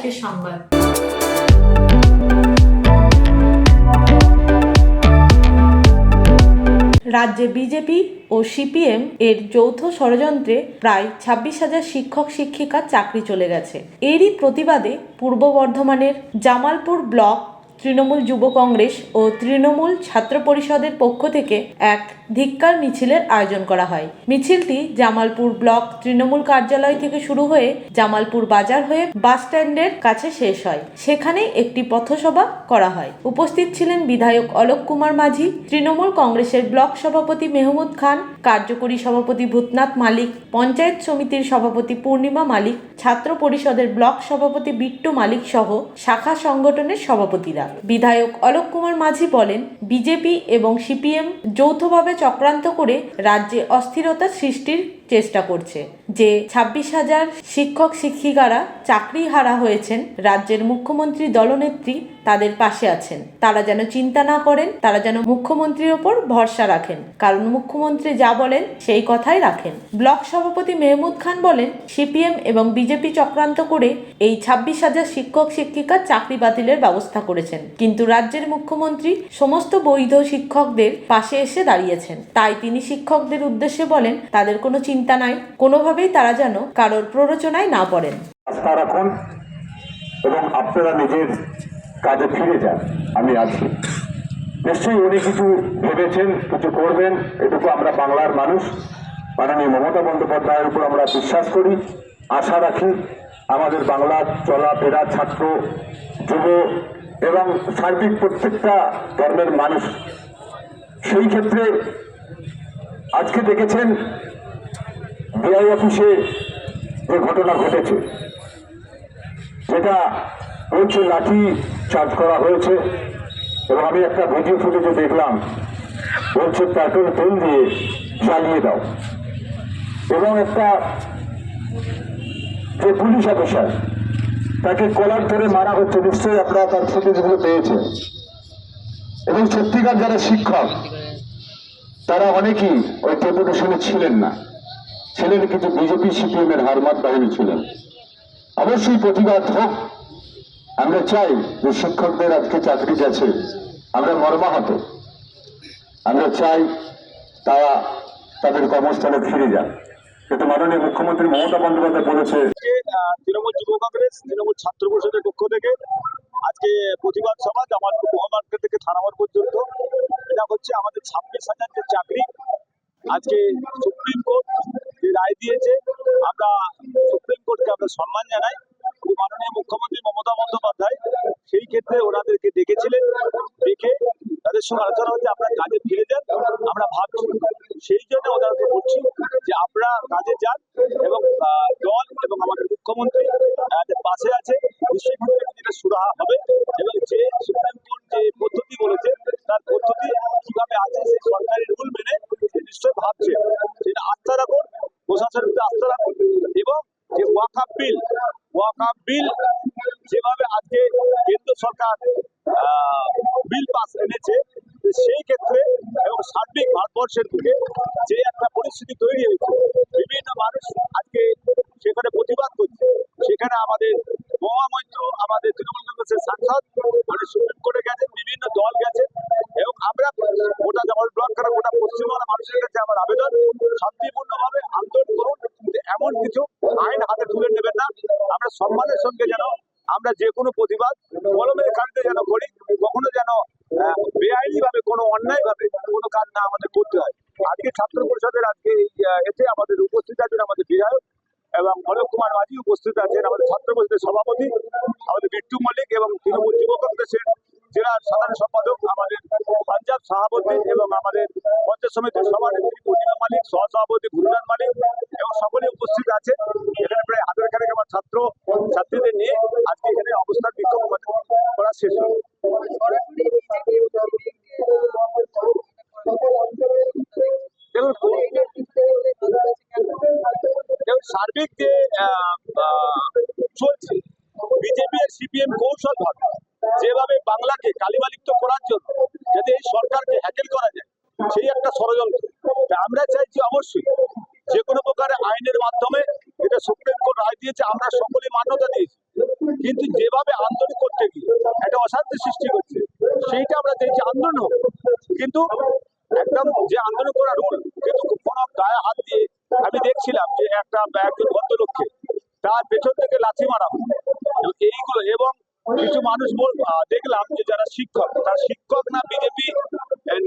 আজকের সংবাদ। রাজ্যে বিজেপি ও সিপিএম এর যৌথ ষড়যন্ত্রে প্রায় ছাব্বিশ হাজার শিক্ষক শিক্ষিকার চাকরি চলে গেছে। এরই প্রতিবাদে পূর্ব বর্ধমানের জামালপুর ব্লক তৃণমূল যুব কংগ্রেস ও তৃণমূল ছাত্র পরিষদের পক্ষ থেকে এক ধিক্কার মিছিলের আয়োজন করা হয়। মিছিলটি জামালপুর ব্লক তৃণমূল কার্যালয় থেকে শুরু হয়ে জামালপুর বাজার হয়ে বাস স্ট্যান্ডের কাছে শেষ হয়। সেখানে একটি পথসভা করা হয়। উপস্থিত ছিলেন বিধায়ক অলোক কুমার মাঝি, তৃণমূল কংগ্রেসের ব্লক সভাপতি মেহমুদ খান, কার্যকরী সভাপতি ভূতনাথ মালিক, পঞ্চায়েত সমিতির সভাপতি পূর্ণিমা মালিক, ছাত্র পরিষদের ব্লক সভাপতি বিট্টু মালিক সহ শাখা সংগঠনের সভাপতিরা। বিধায়ক অলোক কুমার মাঝি বলেন, বিজেপি এবং সিপিএম যৌথভাবে চক্রান্ত করে রাজ্যে অস্থিরতা সৃষ্টির চেষ্টা করছে, যে ছাব্বিশ হাজার শিক্ষক শিক্ষিকারা চাকরি হারা হয়েছেন, রাজ্যের মুখ্যমন্ত্রী দলনেত্রী তাদের পাশে আছেন। তারা যেন চিন্তা না করেন, তারা যেন মুখ্যমন্ত্রীর ওপর ভরসা রাখেন। কারণ মুখ্যমন্ত্রী যা বলেন, সেই কথাই রাখেন। ব্লক সভাপতি মেহমুদ খান বলেন, সিপিএম এবং বিজেপি চক্রান্ত করে এই ছাব্বিশ হাজার শিক্ষক শিক্ষিকার চাকরি বাতিলের ব্যবস্থা করেছেন। কিন্তু রাজ্যের মুখ্যমন্ত্রী সমস্ত বৈধ শিক্ষকদের পাশে এসে দাঁড়িয়েছেন। তাই তিনি শিক্ষকদের উদ্দেশ্যে বলেন, তাদের কোনো চিন্তা নাই, কোনোভাবেই তারা যেন কারোর প্ররোচনায় না পড়েন। রাখুন এবং আপনারা নিজের কাজে ফিরে যান, আমি আছি। নিশ্চয়ই উনি কিছু ভেবেছেন, কিছু করবেন, এটুকু আমরা বাংলার মানুষ। মাননীয় মমতা বন্দ্যোপাধ্যায়ের উপর আমরা বিশ্বাস করি। আশা রাখি আমাদের বাংলার চলাফেরা ছাত্র, যুব এবং সার্বিক প্রত্যেকটা ধর্মের মানুষ সেই ক্ষেত্রে আজকে দেখেছেন বিআই অফিসে যে ঘটনা ঘটেছে সেটা বলছে লাঠি চার্জ করা হয়েছে, এবং আমি একটা ভিডিও ফুটেজে দেখলাম, বলছে পেট্রোল তেল দিয়ে জ্বালিয়ে দাও। এবং একটা যে পুলিশ অফিসার, তাকে কলার ধরে মারা হচ্ছে, নিশ্চয়ই আপনারা তার ফুটেজগুলো পেয়েছেন। এবং সত্যিকার যারা শিক্ষক, তারা অনেকেই ওই ডেপুটেশনে ছিলেন না। ছিলেন কিছু বিজেপি সিপিএম এর হারমাত বাহিনী ছিলেন। অবশ্যই প্রতিবাদ হোক। আমরা চাই যে শিক্ষকদের আজকে চাকরি গেছে। আমরা মর্মাহত। আমরা চাই তারা তাদের কর্মস্থলে ফিরে যান কিন্তু মাননীয় মুখ্যমন্ত্রী মমতা বন্দ্যোপাধ্যায় বলেছে। তৃণমূল যুব কংগ্রেস, তৃণমূল ছাত্র পরিষদের পক্ষ থেকে আজকে প্রতিবাদ সভা, জামালপুর মহামার্কেট থেকে থানামার পর্যন্ত। এটা হচ্ছে আমাদের ছাব্বিশ হাজার যে চাকরি আজকে সুপ্রিম কোর্ট যে রায় দিয়েছে, আমরা সুপ্রিম কোর্টকে আমরা সম্মান জানাই। মাননীয় মুখ্যমন্ত্রী মমতা বন্দ্যোপাধ্যায় সেই ক্ষেত্রে ওনাদেরকে ডেকেছিলেন, ডেকে তাদের সঙ্গে আলোচনা হচ্ছে, আপনারা কাজে ফিরে যান, আমরা ভাবছি। সেই জন্য ওদেরকে বলছি যে আপনারা কাজে যান এবং দল এবং আমাদের মুখ্যমন্ত্রী আমাদের পাশে আছে। নিশ্চয়ই যেটা সুরাহা হবে এবং যে সুপ্রিম কোর্ট যে পদ্ধতি বলেছে, তার পদ্ধতি কীভাবে আছে, সেই সরকারি রুল মেনে নিশ্চয়ই ভাবছে সেটা আস্থা রাখুন, প্রশাসনের আস্থা রাখুন এবং যে ওয়াকাপ বিল ওয়াকাপ বিল যেভাবে আজকে কেন্দ্র সরকার বিল পাস এনেছে, সেই ক্ষেত্রে এবং সার্বিক ভারতবর্ষের বুকে যে একটা পরিস্থিতি তৈরি হয়েছে, বিভিন্ন মানুষ আজকে সেখানে প্রতিবাদ করছে। সেখানে আমাদের মহামৈত্র আমাদের তৃণমূল কংগ্রেসের সাংসদ মানে সুপ্রিম কোর্টে গেছেন, বিভিন্ন দল গেছে এবং আমরা গোটা যেমন ব্লক করা গোটা পশ্চিমবাংলা মানুষের কাছে আমার আবেদন। শান্তিপূর্ণভাবে আন্দোলন করুন এমন কিছু আইন হাতে তুলে নেবেন না। আমরা সম্মানের সঙ্গে যেন, আমরা যে কোনো প্রতিবাদ কলমের কাজে যেন করি, কখনো যেন বেআইনি ভাবে কোনো অন্যায় ভাবে কোনো কাজ না আমাদের করতে হয়। আজকে ছাত্র পরিষদের, আজকে এতে আমাদের উপস্থিত আছেন আমাদের বিধায়ক এবং অলোক কুমার মাঝি উপস্থিত আছেন আমাদের ছাত্র পরিষদের সভাপতি, আমাদের বিট্টু মল্লিক এবং তৃণমূল যুব কংগ্রেসের জেলা সাধারণ সম্পাদক আমাদের পাঞ্জাব সভাপতি এবং আমাদের পঞ্চায়েত সমিতির সভানেত্রী পূর্ণিমা মালিক, সহ সভাপতি ভুটান মালিক এবং সকলে উপস্থিত আছে। এখানে প্রায় হাজার খানেক আমার ছাত্র, ছাত্রীদের নিয়ে আজকে এখানে অবস্থান বিক্ষোভ করা শেষ হলো। অবশ্যই। যে কোনো প্রকার আইনের মাধ্যমে এটা সুপ্রিম কোর্ট রায় দিয়েছে, আমরা সকলে মান্যতা দিয়েছি। কিন্তু যেভাবে আন্দোলন করতে গিয়ে একটা অশান্তি সৃষ্টি করছে সেইটা আমরা দেখছি আন্দোলন হোক কিন্তু একদম যে আন্দোলন করা রুল কিন্তু কোনো গায়ে হাত দিয়ে আমি দেখছিলাম যে একটা একজন ভদ্রলোককে তার পেছন থেকে লাথি মারা এইগুলো এবং কিছু মানুষ বল দেখলাম যে যারা শিক্ষক, তার শিক্ষক না বিজেপি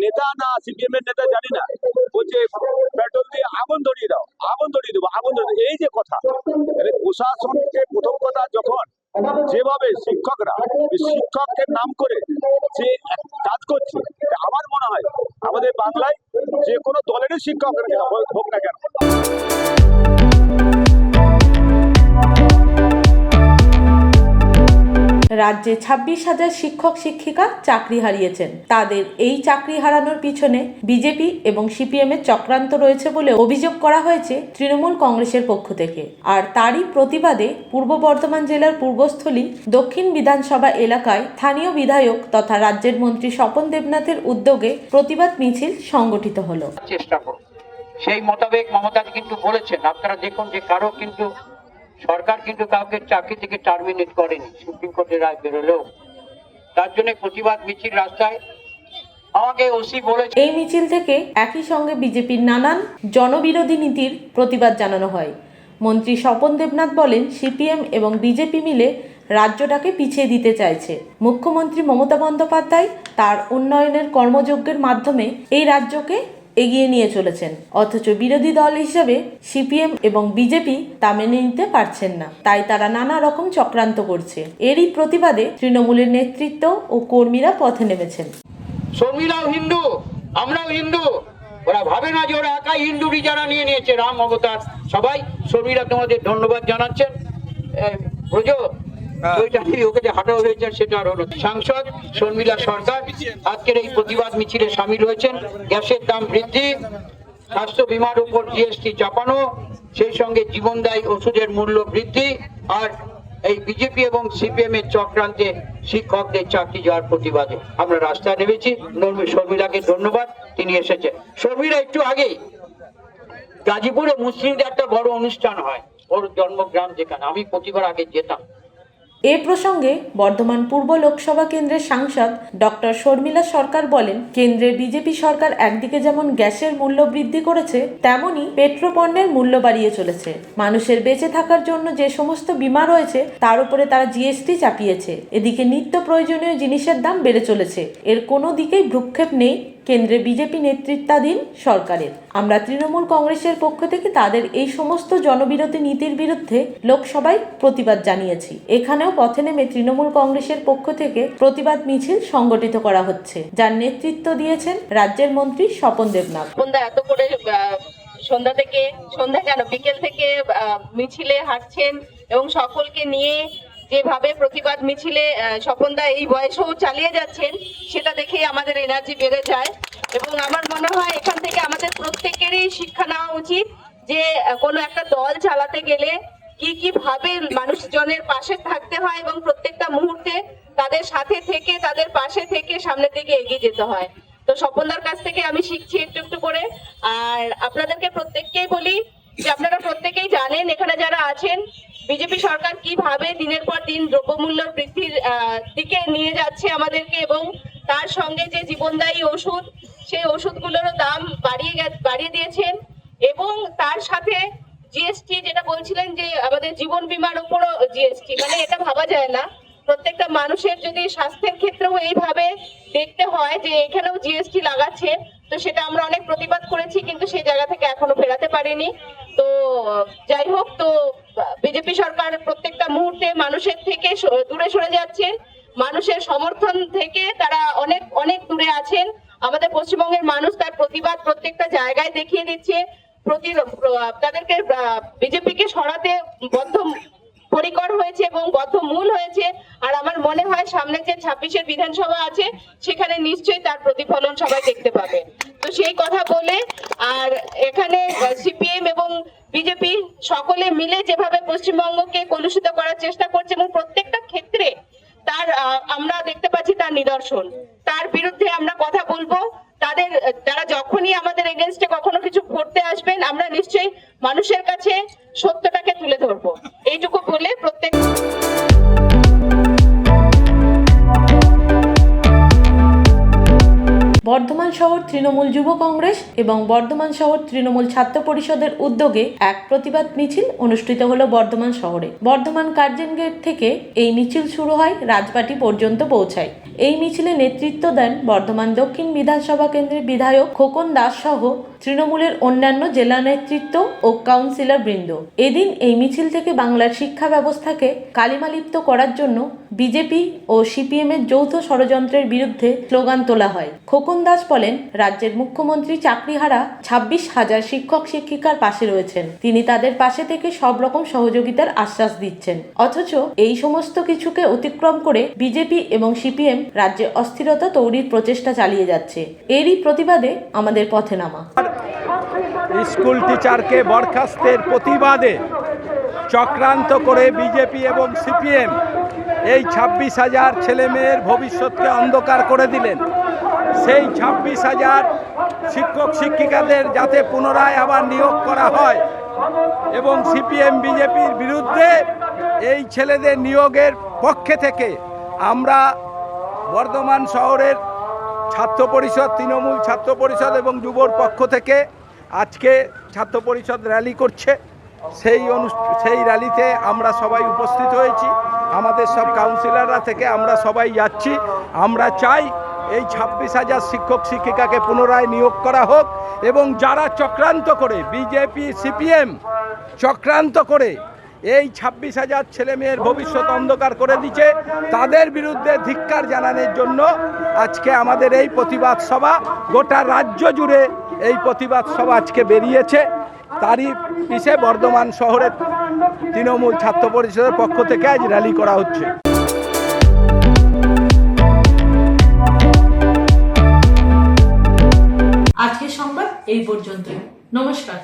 নেতা না সিপিএম এর নেতা জানি না। বলছে, পেট্রোল দিয়ে আগুন ধরিয়ে দাও, আগুন ধরিয়ে দেবো, আগুন ধরিয়ে এই যে কথা প্রশাসনকে প্রথম কথা যখন যেভাবে শিক্ষকরা শিক্ষকের নাম করে যে কাজ করছে আমার মনে হয় আমাদের বাংলায় যে কোনো দলেরই শিক্ষক হোক না কেন। রাজ্যে ছাব্বিশ হাজার শিক্ষক, শিক্ষিকা চাকরি হারিয়েছেন। তাদের এই চাকরি হারানোর পিছনে বিজেপি এবং সিপিএম এর চক্রান্ত রয়েছে বলে অভিযোগ করা হয়েছে তৃণমূল কংগ্রেসের পক্ষ থেকে। আর তারই প্রতিবাদে পূর্ব বর্ধমান জেলার পূর্বস্থলী, দক্ষিণ বিধানসভা এলাকায় স্থানীয় বিধায়ক তথা রাজ্যের মন্ত্রী স্বপন দেবনাথের উদ্যোগে প্রতিবাদ মিছিল সংগঠিত হলো। চেষ্টা সেই মোতাবেক মমতা কিন্তু বলেছেন, আপনারা দেখুন যে কারও কিন্তু সরকার কিন্তু কাউকে চাকরি থেকে টার্মিনেট করেনি। সুপ্রিম কোর্টের রায় বেরোলেও তার জন্য প্রতিবাদ মিছিল রাস্তায়। এই মিছিল থেকে একই সঙ্গে বিজেপির নানান জনবিরোধী নীতির প্রতিবাদ জানানো হয়। মন্ত্রী স্বপন দেবনাথ বলেন, সিপিএম এবং বিজেপি মিলে রাজ্যটাকে পিছিয়ে দিতে চাইছে। মুখ্যমন্ত্রী মমতা বন্দ্যোপাধ্যায় তার উন্নয়নের কর্মযজ্ঞের মাধ্যমে এই রাজ্যকে এগিয়ে নিয়ে চলেছেন। অথচ বিরোধী দল হিসেবে সিপিএম এবং বিজেপি তা মেনে নিতে পারছেন না। তাই তারা নানা রকম চক্রান্ত করছে। এরই প্রতিবাদে তৃণমূলের নেতৃত্ব ও কর্মীরা পথে নেমেছেন। শর্মিলাও হিন্দু, আমরাও হিন্দু। ওরা ভাবে না যে ওরা একাই হিন্দুরই যারা নিয়ে নিয়েছে। রাম অবতার সবাই। শর্মিলা, তোমাদের ধন্যবাদ জানাচ্ছেন। ব্রজ ওইটা কি ওকে ওষুধের মূল্য বৃদ্ধি, আর এই বিজেপি এবং সিপিএম এর চক্রান্তে শিক্ষকদের চাকরি যাওয়ার প্রতিবাদে আমরা রাস্তায় নেমেছি। শর্মিলাকে ধন্যবাদ, তিনি এসেছেন। শর্মিলা, একটু আগেই গাজীপুরে মুসলিমদের একটা বড় অনুষ্ঠান হয়। ওর জন্মগ্রাম যেখানে। আমি প্রতিবার আগে যেতাম। এ প্রসঙ্গে বর্ধমান পূর্ব লোকসভা কেন্দ্রের সাংসদ ডক্টর শর্মিলা সরকার বলেন কেন্দ্রের বিজেপি সরকার একদিকে যেমন গ্যাসের মূল্য বৃদ্ধি করেছে, তেমনি পেট্রোপণ্যের মূল্য বাড়িয়ে চলেছে। মানুষের বেঁচে থাকার জন্য যে সমস্ত বিমা রয়েছে, তার উপরে তারা জিএসটি চাপিয়েছে। এদিকে নিত্য প্রয়োজনীয় জিনিসের দাম বেড়ে চলেছে। এর কোনো দিকেই ভ্রুক্ষেপ নেই। কেন্দ্রে বিজেপি নেতৃত্বাধীন সরকারের। আমরা তৃণমূল কংগ্রেসের পক্ষ থেকে তাদের এই সমস্ত জনবিরোধী নীতির বিরুদ্ধে লোকসভায় প্রতিবাদ জানিয়েছি। এখানেও পথে নেমে তৃণমূল কংগ্রেসের পক্ষ থেকে প্রতিবাদ মিছিল সংগঠিত করা হচ্ছে। যার নেতৃত্ব দিয়েছেন রাজ্যের মন্ত্রী স্বপন দেবনাথ। এত করে সন্ধ্যা থেকে, সন্ধ্যা কেন? বিকেল থেকে মিছিলে হাঁটছেন এবং সকলকে নিয়ে যেভাবে প্রতিবাদ মিছিলে স্বপনদা এই বয়সেও চালিয়ে যাচ্ছেন, সেটা দেখেই আমাদের এনার্জি বেড়ে যায়। এবং আমার মনে হয় এখান থেকে আমাদের প্রত্যেকেরই শিক্ষা নেওয়া উচিত যে কোনো একটা দল চালাতে গেলে কি কি ভাবে মানুষজনের পাশে থাকতে হয় এবং প্রত্যেকটা মুহূর্তে তাদের সাথে থেকে, তাদের পাশে থেকে সামনের দিকে এগিয়ে যেতে হয়। তো স্বপনদার কাছ থেকে আমি শিখছি একটু একটু করে। আর আপনাদেরকে প্রত্যেককেই বলি যে, আপনারা প্রত্যেকেই জানেন, এখানে যারা আছেন বিজেপি সরকার কীভাবে দিনের পর দিন দ্রব্যমূল্য বৃদ্ধির দিকে নিয়ে যাচ্ছে আমাদেরকে এবং তার সঙ্গে যে জীবনদায়ী ওষুধ, সেই ওষুধগুলোরও দাম বাড়িয়ে বাড়িয়ে দিয়েছেন এবং তার সাথে জিএসটি যেটা বলছিলেন যে আমাদের জীবন বীমার উপরও জিএসটি মানে এটা ভাবা যায় না। প্রত্যেকটা মানুষের যদি স্বাস্থ্যের ক্ষেত্রেও এইভাবে দেখতে হয় যে এখানেও জিএসটি লাগাচ্ছে, তো সেটা আমরা অনেক প্রতিবাদ করেছি, কিন্তু সেই জায়গা থেকে এখনও ফেরাতে পারিনি। তো, যাই হোক, তো, বিজেপি সরকার প্রত্যেকটা মুহূর্তে মানুষের থেকে দূরে সরে যাচ্ছে। মানুষের সমর্থন থেকে তারা অনেক অনেক দূরে আছেন। আমাদের পশ্চিমবঙ্গের মানুষ তার প্রতিবাদ প্রত্যেকটা জায়গায় দেখিয়ে দিচ্ছে। প্রতি তাদেরকে বিজেপিকে সরাতে বদ্ধ পরিকর হয়েছে এবং বদ্ধ মূল হয়েছে। আর আমার মনে হয় সামনে যে ছাব্বিশের বিধানসভা আছে, সেখানে নিশ্চয়ই তার প্রতিফলন সবাই দেখতে পাবে। সেই কথা বলে আর এখানে সিপিএম এবং বিজেপি সকলে মিলে যেভাবে পশ্চিমবঙ্গকে কলুষিত করার চেষ্টা করছে এবং প্রত্যেকটা ক্ষেত্রে তার আমরা দেখতে পাচ্ছি তার নিদর্শন। তার বিরুদ্ধে আমরা কথা বলব। তাদের, তারা যখনই আমাদের এগেনস্টে কখনো কিছু করতে আসবেন, আমরা নিশ্চয়ই মানুষের কাছে সত্যটাকে তুলে ধরবো। এইটুকু বলে প্রত্যেক শহর তৃণমূল যুব কংগ্রেস এবং বর্ধমান শহর তৃণমূল ছাত্র পরিষদের উদ্যোগে এক প্রতিবাদ মিছিল অনুষ্ঠিত হল বর্ধমান শহরে। বর্ধমান কার্জন গেট থেকে এই মিছিল শুরু হয় রাজবাটি পর্যন্ত পৌঁছায়। এই মিছিলে নেতৃত্ব দেন বর্ধমান দক্ষিণ বিধানসভা কেন্দ্রের বিধায়ক খোকন দাস সহ তৃণমূলের অন্যান্য জেলা নেতৃত্ব ও কাউন্সিলর বৃন্দ। এদিন এই মিছিল থেকে বাংলার শিক্ষা ব্যবস্থাকে কালিমালিপ্ত করার জন্য বিজেপি ও সিপিএম এর যৌথ ষড়যন্ত্রের বিরুদ্ধে স্লোগান তোলা হয়। খোকন দাস বলেন, রাজ্যের মুখ্যমন্ত্রী চাকরিহারা ছাব্বিশ হাজার শিক্ষক শিক্ষিকার পাশে রয়েছেন। তিনি তাদের পাশে থেকে সব রকম সহযোগিতার আশ্বাস দিচ্ছেন। অথচ এই সমস্ত কিছুকে অতিক্রম করে বিজেপি এবং সিপিএম রাজ্যে অস্থিরতা তৈরির প্রচেষ্টা চালিয়ে যাচ্ছে। এরই প্রতিবাদে আমাদের পথে নামা। স্কুল টিচারকে বরখাস্তের প্রতিবাদে চক্রান্ত করে বিজেপি এবং সিপিএম এই ছাব্বিশ হাজার ছেলেমেয়ের ভবিষ্যৎকে অন্ধকার করে দিলেন। সেই ছাব্বিশ হাজার শিক্ষক, শিক্ষিকাদের যাতে পুনরায় আবার নিয়োগ করা হয় এবং সিপিএম, বিজেপির বিরুদ্ধে এই ছেলেদের নিয়োগের পক্ষে থেকে আমরা বর্ধমান শহরের ছাত্র পরিষদ, তৃণমূল ছাত্র পরিষদ এবং যুবর পক্ষ থেকে আজকে ছাত্র পরিষদ র্যালি করছে। সেই অনু- সেই র্যালিতে আমরা সবাই উপস্থিত হয়েছি। আমাদের সব কাউন্সিলররা থেকে আমরা সবাই যাচ্ছি। আমরা চাই এই ছাব্বিশ হাজার শিক্ষক, শিক্ষিকাকে পুনরায় নিয়োগ করা হোক এবং যারা চক্রান্ত করে, বিজেপি, সিপিএম চক্রান্ত করে এই ছাব্বিশ হাজার ছেলে মেয়ের ভবিষ্যৎ অন্ধকার করে দিচ্ছে। তাদের বিরুদ্ধে ধিক্কার জানানোর জন্য আজকে আমাদের এই প্রতিবাদ সভা, গোটা রাজ্য জুড়ে এই প্রতিবাদ সভা আজকে বেরিয়েছে। তারই পিছে বর্ধমান শহরের তৃণমূল ছাত্র পরিষদের পক্ষ থেকে আজ র্যালি করা হচ্ছে। আজকের সংবাদ এই পর্যন্তই। নমস্কার।